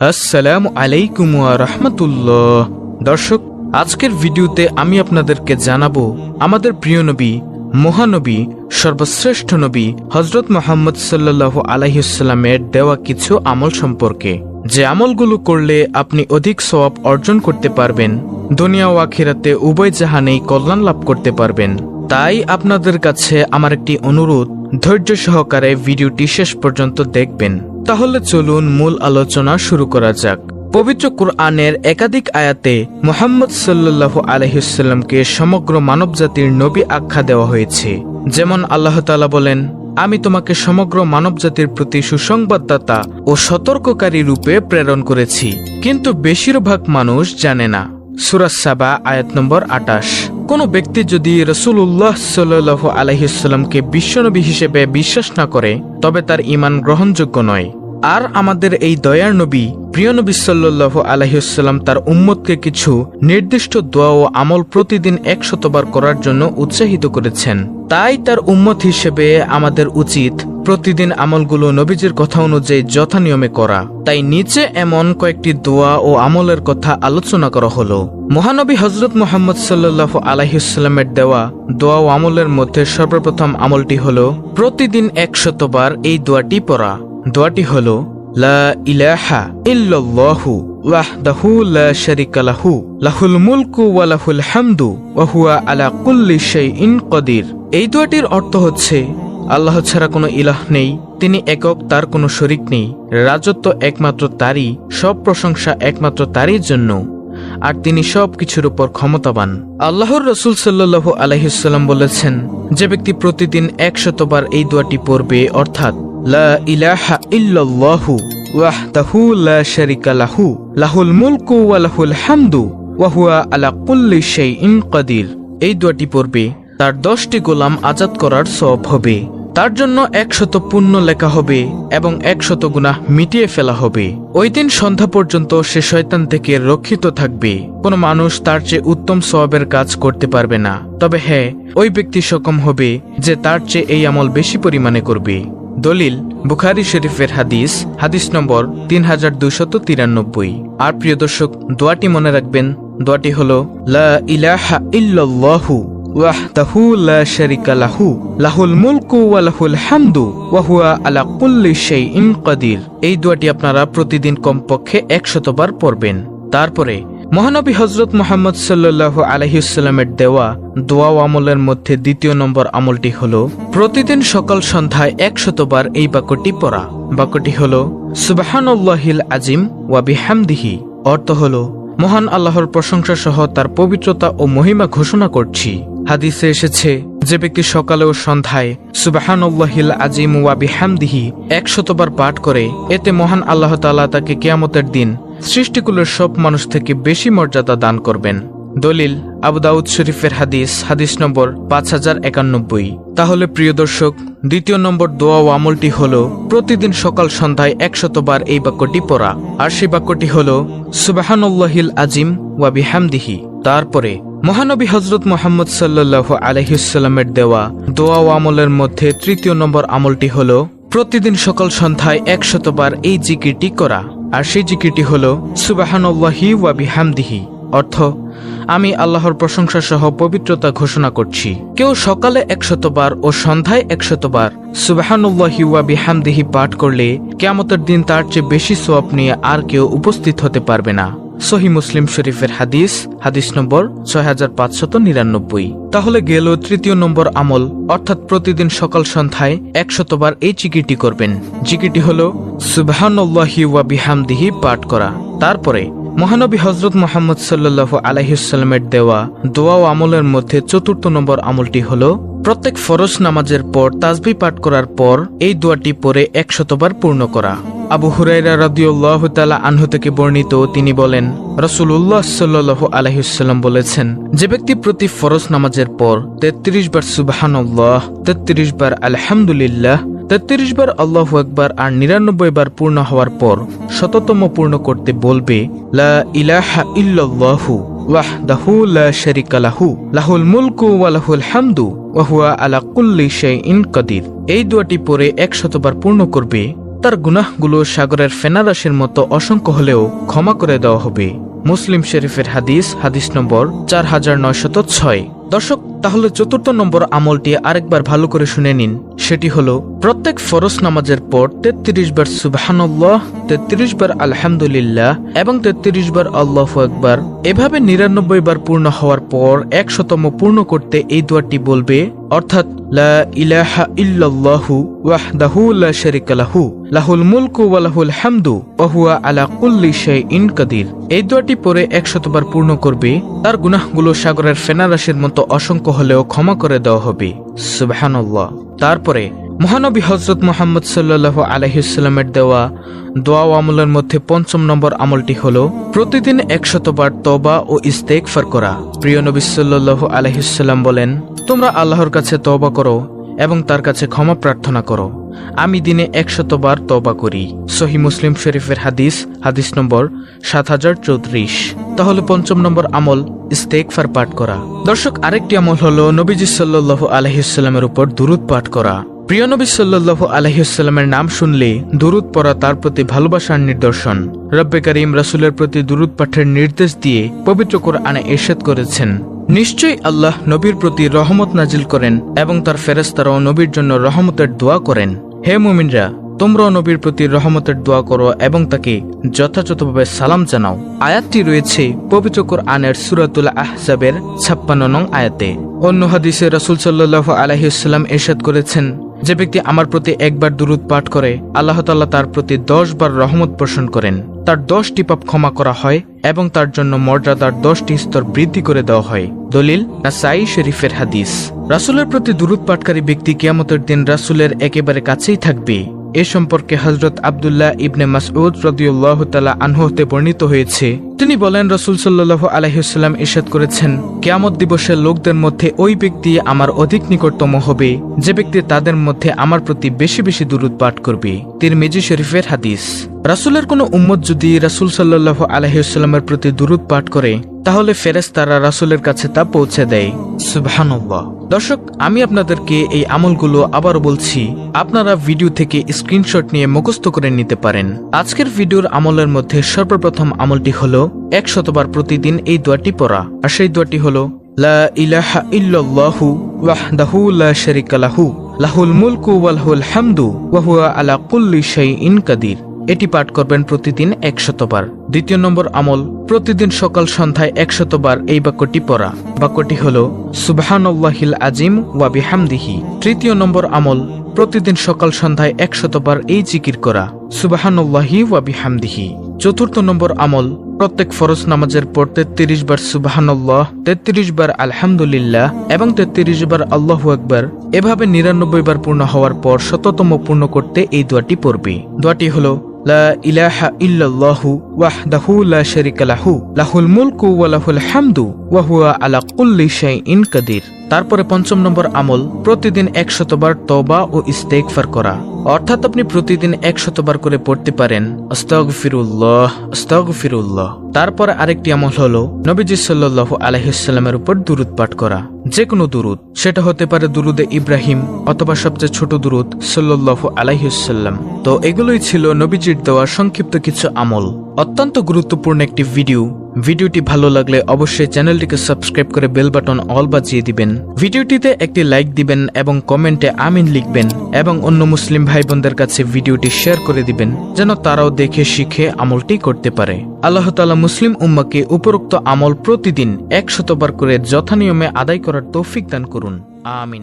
আসসালামু আলাইকুম রহমতুল্লাহ। দর্শক, আজকের ভিডিওতে আমি আপনাদেরকে জানাব আমাদের প্রিয় নবী, মহানবী, সর্বশ্রেষ্ঠ নবী হজরত মোহাম্মদ সাল্লাহ আলাইসাল্লামের দেওয়া কিছু আমল সম্পর্কে। যে আমলগুলো করলে আপনি অধিক সওয়াব অর্জন করতে পারবেন, দুনিয়া ও আখিরাতে উভয় জাহানেই কল্যাণ লাভ করতে পারবেন। তাই আপনাদের কাছে আমার একটি অনুরোধ, ধৈর্য সহকারে ভিডিওটি শেষ পর্যন্ত দেখবেন। তাহলে চলুন মূল আলোচনা শুরু করা যাক। পবিত্র কুরআনের একাধিক আয়াতে মোহাম্মদ সাল্লাহ আলহিসাল্লামকে সমগ্র মানবজাতির নবী আখ্যা দেওয়া হয়েছে। যেমন আল্লাহ তালা বলেন, আমি তোমাকে সমগ্র মানবজাতির প্রতি সুসংবাদদাতা ও সতর্ককারী রূপে প্রেরণ করেছি, কিন্তু বেশিরভাগ মানুষ জানে না। সুরাজ সাবা, আয়াত নম্বর আটাশ কোনো ব্যক্তি যদি রসুল্লাহ সাল্লাহ আলহিসাল্লামকে বিশ্বনবী হিসেবে বিশ্বাস না করে, তবে তার ইমান গ্রহণযোগ্য নয়। আর আমাদের এই দয়ার নবী, প্রিয় নবী সাল্লাহ আলহিসাল্লাম তার উম্মতকে কিছু নির্দিষ্ট দোয়া ও আমল প্রতিদিন একশতবার করার জন্য উৎসাহিত করেছেন। তাই তার উম্মত হিসেবে আমাদের উচিত প্রতিদিন আমলগুলো নবীজির কথা অনুযায়ী যথা নিয়মে করা। তাই নিচে এমন কয়েকটি দোয়া ও আমলের কথা আলোচনা করা হলো। মহানবী হজরত মোহাম্মদ সাল্লাহ আলাহিসাল্লামের দেওয়া দোয়া ও আমলের মধ্যে সর্বপ্রথম আমলটি হল, প্রতিদিন একশতবার এই দোয়াটি পড়া। দোয়াটি হল, লা ইলাহা লাহু, লাহুল আলা এই দোয়াটির অর্থ হচ্ছে, আল্লাহ ছাড়া কোনো ইলাহ নেই, তিনি একক, তার কোনো শরিক নেই। রাজত্ব একমাত্র তারই, সব প্রশংসা একমাত্র তারই জন্য। আর তিনি সব কিছুর উপর ক্ষমতাবান। আল্লাহর রসুল সাল্লু আলহিসাল্লাম বলেছেন, যে ব্যক্তি প্রতিদিন একশতবার এই দোয়াটি পড়বে, অর্থাৎ, লা ইলাহা লা লাহু, লাহুল মুলকু এই দোয়াটি পড়বে, তার দশটি গোলাম আজাদ করার সব হবে। তার জন্য একশত পুণ্য লেখা হবে এবং একশত গুনাহ মিটিয়ে ফেলা হবে। ওই দিন সন্ধ্যা পর্যন্ত সে শয়তান থেকে রক্ষিত থাকবে। কোনো মানুষ তার চেয়ে উত্তম সওয়াবের কাজ করতে পারবে না। তবে হ্যাঁ ওই ব্যক্তি সকম হবে যে তার চেয়ে এই আমল বেশি পরিমাণে করবে। দলিল, বুখারি শরীফের হাদিস হাদিস নম্বর তিন হাজার দুশত তিরানব্বই। আর প্রিয় দর্শক, দোয়াটি মনে রাখবেন, দোয়াটি হল, লা ইলাহা ইল্লাল্লাহু ওয়াহদাহু লা শারিকা লাহু, লাহুল মুলকু ওয়া লাহুল হামদু আলা কুল্লি এই দোয়াটি আপনারা প্রতিদিন কমপক্ষে একশতবার পড়বেন। তারপরে, মহানবী হজরত মোহাম্মদ সাল্লাহ আলহিউসাল্লামের দেওয়া দোয়া আমলের মধ্যে দ্বিতীয় নম্বর আমলটি হল, প্রতিদিন সকাল সন্ধ্যায় একশতবার এই বাক্যটি পড়া। বাক্যটি হল, সুবাহানুল্লাহিল আজিম ওয়াবি হামদিহি অর্থ হল, মহান আল্লাহর প্রশংসা সহ তার পবিত্রতা ও মহিমা ঘোষণা করছি। হাদিসে এসেছে, যে ব্যক্তি সকালে ও সন্ধ্যায় সুবাহানুল্লাহিল আজিম ওয়াবি হামদিহি একশতবার পাঠ করে, এতে মহান আল্লাহ তালা তাকে কেয়ামতের দিন সৃষ্টিকুলের সব মানুষ থেকে বেশি মর্যাদা দান করবেন। দলিল, আবু দাউদ শরীফের হাদিস হাদিস নম্বর পাঁচ হাজার একানব্বই। তাহলে প্রিয় দর্শক, দ্বিতীয় নম্বর দোয়া ও আমলটি হল, প্রতিদিন সকাল সন্ধ্যায় একশতবার এই বাক্যটি পড়া। আর সেই বাক্যটি হল, সুবাহানুল্লাহিল আজিম ওয়াবি হামদিহি তারপরে মহানবী হজরত মোহাম্মদ সাল্লাহ আলহিসাল্লামের দেওয়া দোয়া আমলের মধ্যে তৃতীয় নম্বর আমলটি হল প্রতিদিন সকাল সন্ধ্যায় একশতবার এই জিকিরটি করা। আর সেই জিকিরটি হল সুবাহানুল্লাহি ওয়াবি হামদিহি অর্থ, আমি আল্লাহর প্রশংসা সহ পবিত্রতা ঘোষণা করছি। কেউ সকালে একশতবার ও সন্ধ্যায় একশতবার সুবাহানুল্লাহি ওয়াবি হামদিহি পাঠ করলে কেয়ামতের দিন তার চেয়ে বেশি সোয়াব নিয়ে আর কেউ উপস্থিত হতে পারবে না। সহি মুসলিম শরীফের হাদিস হাদিস নম্বর ছয় হাজার পাঁচশত নিরানব্বই। তাহলে গেল তৃতীয় নম্বর আমল, অর্থাৎ প্রতিদিন সকাল সন্ধ্যায় একশতবার এই চিকিটি করবেন। জিকিটি হল সুবাহান্লাহি ওয়া পাঠ করা। তারপরে, মহানবী হজরত মোহাম্মদ সাল্লাহ আলাইসাল্লামের দেওয়া দোয়া ও আমলের মধ্যে চতুর্থ নম্বর আমলটি হল প্রত্যেক ফরজ নামাজের পর তাজবি পাঠ করার পর এই দোয়াটি পরে একশতবার পূর্ণ করা। আবু হুরাইরা রাদিউল্লাহ তালা আনহু থেকে বর্ণিত তিনি বলেন রসুল্লাহ সাল্লাহ আলহিসাল্লাম বলেছেন, যে ব্যক্তি প্রতি ফরজ নামাজের পর তেত্রিশ বার সুবাহান্লাহ তেত্রিশ বার আলহামদুলিল্লাহ, তেত্রিশ বার আল্লাহ একবার আর নিরানব্বই বার পূর্ণ হওয়ার পর শততম পূর্ণ করতে বলবে, লা ইলাহা ইল্লাল্লাহু। ওয়াহদাহু লা শারিকা লাহু, লাহুল মুলকু ওয়া লাহুল হামদু, ওয়া আলা কুল্লি শাইইন কাদির। এই দোয়াটি পরে একশতবার পূর্ণ করবে, তার গুনাহগুলো সাগরের ফেনারাশির মতো অসংখ্য হলেও ক্ষমা করে দেওয়া হবে। মুসলিম শরীফের হাদিস হাদিস নম্বর চার হাজার নয়শত ছয়। দর্শক, তাহলে চতুর্থ নম্বর আমলটি আরেকবার ভালো করে শুনে নিন। সেটি হলো, প্রত্যেক ফরজ নামাজের পর তেত্রিশ বার সুবাহান্লাহ তেত্রিশ বার আলহামদুলিল্লাহ এবং তেত্রিশ বার আল্লাহ একবার এভাবে নিরানব্বই বার পূর্ণ হওয়ার পর একশতম পূর্ণ করতে এই দোয়াটি বলবে, অর্থাৎ লা ইলাহা লা আলা এই পূর্ণ করবে গুনাহগুলো সাগরের মতো অসংখ্য হলেও ক্ষমা করে দেওয়া হবে। তারপরে, মহানবী হজরত মোহাম্মদ সাল্লাহ আলহিসাল্লামের দেওয়া দোয়া আমলের মধ্যে পঞ্চম নম্বর আমলটি হল, প্রতিদিন একশতবার তবা ও ইস্তেকফার করা। প্রিয় নবী সাল্লাহ আলহিসাল্লাম বলেন তোমরা আল্লাহর কাছে তবা করো এবং তার কাছে ক্ষমা প্রার্থনা করো। আমি দিনে একশতবার তবা করি। সহি মুসলিম শরীফের হাদিস হাদিস নম্বর সাত হাজার চৌত্রিশ। তাহলে পঞ্চম নম্বর আমল ইস্তেকফার পাঠ করা। দর্শক, আরেকটি আমল হলো নবীজি সাল্লাহ আলহিসাল্লামের উপর দুরুদ পাঠ করা। প্রিয় নবী সাল্লাহ আলহিউসাল্লামের নাম শুনলে দুরুদ পড়া তার প্রতি ভালোবাসার নিদর্শন। রব্বে করিম রাসুলের প্রতি দুরুদ পাঠের নির্দেশ দিয়ে পবিত্র কোরআনে এরশাদ করেছেন। নিশ্চয়ই আল্লাহ নবীর প্রতি রহমত নাজিল করেন এবং তার ফেরেস্তারাও নবীর জন্য রহমতের দোয়া করেন। হে মুমিনরা, তোমরাও নবীর প্রতি রহমতের দোয়া করো এবং তাকে যথাযথভাবে সালাম জানাও। আয়াতটি রয়েছে পবিত্র কোরআনের সুরাতুল আহজাবের ছাপ্পান্ন নং আয়াতে। অন্য হাদিসে রাসুল সাল্লাহ আলহিউসাল্লাম এরশাদ করেছেন, যে ব্যক্তি আমার প্রতি একবার দুরুদ পাঠ করে, আল্লাহ তাল্লাহ তার প্রতি দশ বার রহমত পোষণ করেন। তার দশটি পাপ ক্ষমা করা হয় এবং তার জন্য মর্যাদার দশটি স্তর বৃদ্ধি করে দেওয়া হয়। দলিল না সাই শরীফের হাদিস। রাসুলের প্রতি দুরুদ পাঠকারী ব্যক্তি কিয়ামতের দিন রাসুলের একেবারে কাছেই থাকবে। এ সম্পর্কে হজরত আবদুল্লাহ ইবনে মাসউদ রদিউল্লাহ তালা আনহতে বর্ণিত হয়েছে। তিনি বলেন, রসুল সাল্লাহ আলহিউসাল্লাম ইরশাদ করেছেন, কেয়ামত দিবসের লোকদের মধ্যে ওই ব্যক্তি আমার অধিক নিকটতম হবে, যে ব্যক্তি তাদের মধ্যে আমার প্রতি বেশি বেশি দূরত পাঠ করবে। তির মেজি শরীফের হাদিস। রাসুলের কোনো উম্মত যদি রাসুল সাল্লাহ আলহিউসাল্লামের প্রতি দূরত পাঠ করে তাহলে ফেরেস তারা রাসুলের কাছে তা পৌঁছে দেয়। সুবহানাল্লাহ। দর্শক আমি আপনাদেরকে এই আমলগুলো আবারও বলছি আপনারা ভিডিও থেকে স্ক্রিনশট নিয়ে মুখস্থ করে নিতে পারেন। আজকের ভিডিওর আমলের মধ্যে সর্বপ্রথম আমলটি হল এক শতবার প্রতিদিন এই দোয়াটি পড়া। আর সেই দোয়াটি হল লা ইলাহা ইল্লাল্লাহু ওয়াহদাহু লা শারিকা লাহু লাহুল মুলকু ওয়া লাহুল হামদু ওয়া হুয়া আলা কুল্লি শাইইন কাদির। এটি পাঠ করবেন প্রতিদিন একশতবার। দ্বিতীয় নম্বর আমল, প্রতিদিন সকাল সন্ধ্যায় একশতবার এই বাক্যটি পড়া। বাক্যটি হল সুবাহান্লাহিল আজিম ওয়া বিহামদিহি। তৃতীয় নম্বর আমল, প্রতিদিন সকাল সন্ধ্যায় একশতবার এই জিকির করা। সুবাহান্লাহি ওয়া বিহামদিহি। চতুর্থ নম্বর আমল, প্রত্যেক ফরজ নামাজের পর তেত্রিশ বার সুবাহান্লাহ তেত্রিশ বার আলহামদুলিল্লাহ এবং তেত্রিশ বার আল্লাহ আকবার এভাবে নিরানব্বই বার পূর্ণ হওয়ার পর শততম পূর্ণ করতে এই দোয়াটি পড়বে। দোয়াটি হলো লা ইলাহা ইল্লাল্লাহু ওয়াহদাহু লা শারিকা লাহু, লাহুল মুলকু ওয়া লাহুল হামদু ওয়া হুয়া আলা কুল্লি তারপরে পঞ্চম নম্বর আমল, প্রতিদিন একশতবার তবা ও ইস্তেগফার করা। অর্থাৎ আপনি প্রতিদিন একশতবার করে পড়তে পারেন, আস্তাগফিরুল্লাহ আস্তাগফিরুল্লাহ। তারপর আরেকটি আমল হলো নবীজি সাল্লাল্লাহু আলাইহিস উপর দুরুদ পাঠ করা। যে কোনো দুরুদ, সেটা হতে পারে দুরুদে ইব্রাহিম অথবা সবচেয়ে ছোট দুরুদ সাল্লাল্লাহু আলাইহিসাল্লাম তো এগুলোই ছিল নবীজির দেওয়া সংক্ষিপ্ত কিছু আমল। অত্যন্ত গুরুত্বপূর্ণ একটি ভিডিও। ভিডিওটি ভালো লাগলে অবশ্যই চ্যানেলটিকে সাবস্ক্রাইব করে বেল বাটন অল বাজিয়ে দিবেন। ভিডিওটিতে একটি লাইক দিবেন এবং কমেন্টে আমিন লিখবেন এবং অন্য মুসলিম ভাই বোনদের কাছে ভিডিওটি শেয়ার করে দিবেন, যেন তারাও দেখে শিখে আমলটি করতে পারে। আল্লাহ তালা মুসলিম উম্মাকে উপরোক্ত আমল প্রতিদিন একশতবার করে যথানিয়মে আদায় করার তৌফিক দান করুন। আমিন।